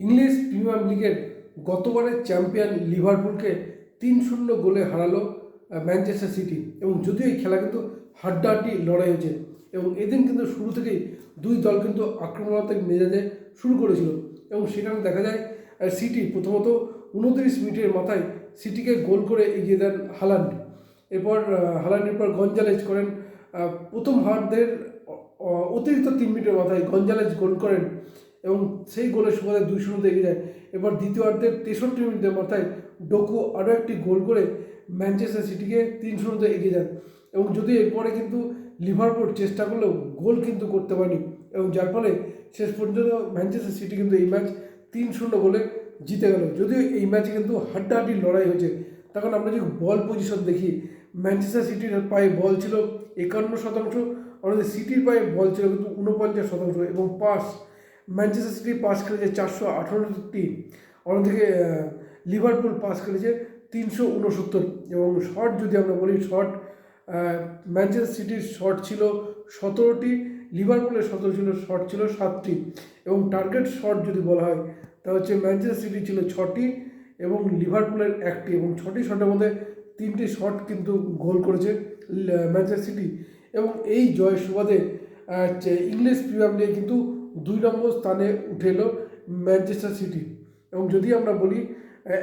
English premier লিগের গতবারের champion লিভারপুলকে তিন শূন্য গোলে হারালো ম্যানচেস্টার সিটি। এবং যদিও এই খেলা কিন্তু হাড্ডাহাড্ডি লড়াই হয়েছে, এবং এদিন কিন্তু শুরু থেকেই দুই দল কিন্তু আক্রমণাত্মক মেজাজে শুরু করেছিল। এবং সেখানে দেখা যায় সিটি প্রথমত উনত্রিশ মিনিটের মাথায় সিটিকে গোল করে এগিয়ে দেন হালান্ড। এরপর হালান্ডের পর গঞ্জালেজ করেন। প্রথম হার্ডদের অতিরিক্ত তিন মিনিটের মাথায় গঞ্জালেজ গোল করেন এবং সেই গোলের সুবাদে দুই শূন্যতে এগিয়ে যায়। এবার দ্বিতীয়ার্ধের তেষট্টি মিনিটের মাথায় ডোকু আরও একটি গোল করে ম্যানচেস্টার সিটিকে তিন শূন্যতে এগিয়ে দেন এবং যদি এরপরে কিন্তু লিভারপুল চেষ্টা করলেও গোল কিন্তু করতে পারেনি এবং যার ফলে শেষ পর্যন্ত ম্যানচেস্টার সিটি কিন্তু এই ম্যাচ তিন শূন্য গোলে জিতে গেল। যদিও এই ম্যাচে কিন্তু হাড্ডাহাড্ডি লড়াই হয়েছে, তখন আমরা যদি বল পজিশন দেখি, ম্যানচেস্টার সিটির পায়ে বল ছিল একান্ন শতাংশ, অন্যদিকে সিটির পায়ে বল ছিল কিন্তু উনপঞ্চাশ শতাংশ এবং পাস ম্যানচেস্টার সিটি পাস খেলেছে চারশো আঠারোটি, অন্যদিকে লিভারপুল পাস খেলেছে তিনশো উনসত্তর এবং শট যদি আমরা বলি শট ম্যানচেস্টার সিটির শট ছিল সতেরোটি লিভারপুলের সতেরো ছিল শট ছিল সাতটি এবং টার্গেট শট যদি বলা হয়, তা হচ্ছে ম্যানচেস্টার সিটি ছিল ছটি এবং লিভারপুলের একটি এবং ছটি শটের মধ্যে তিনটি শট কিন্তু গোল করেছে ম্যানচেস্টার সিটি এবং এই জয়ের সুবাদে ইংলিশ প্রিমিয়ার লিগে কিন্তু দুই নম্বর স্থানে উঠে এলো ম্যানচেস্টার সিটি। এবং যদি আমরা বলি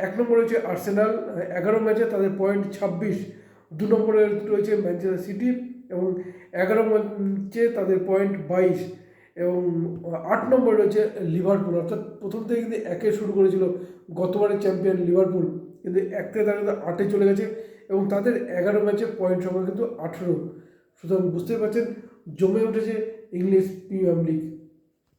এক নম্বর রয়েছে আর্সেনাল এগারো ম্যাচে তাদের পয়েন্ট ছাব্বিশ। দু নম্বরে রয়েছে ম্যানচেস্টার সিটি এবং এগারো ম্যাচে তাদের পয়েন্ট বাইশ। এবং আট নম্বরে রয়েছে লিভারপুল। অর্থাৎ প্রথম থেকে কিন্তু একে শুরু করেছিল গতবারের চ্যাম্পিয়ন লিভারপুল। কিন্তু এক থেকে তারা কিন্তু আটে চলে গেছে এবং তাদের এগারো ম্যাচে পয়েন্ট সংখ্যা কিন্তু আঠেরো। সুতরাং বুঝতেই পারছেন, জমে উঠেছে ইংলিশ প্রিমিয়ার লিগ।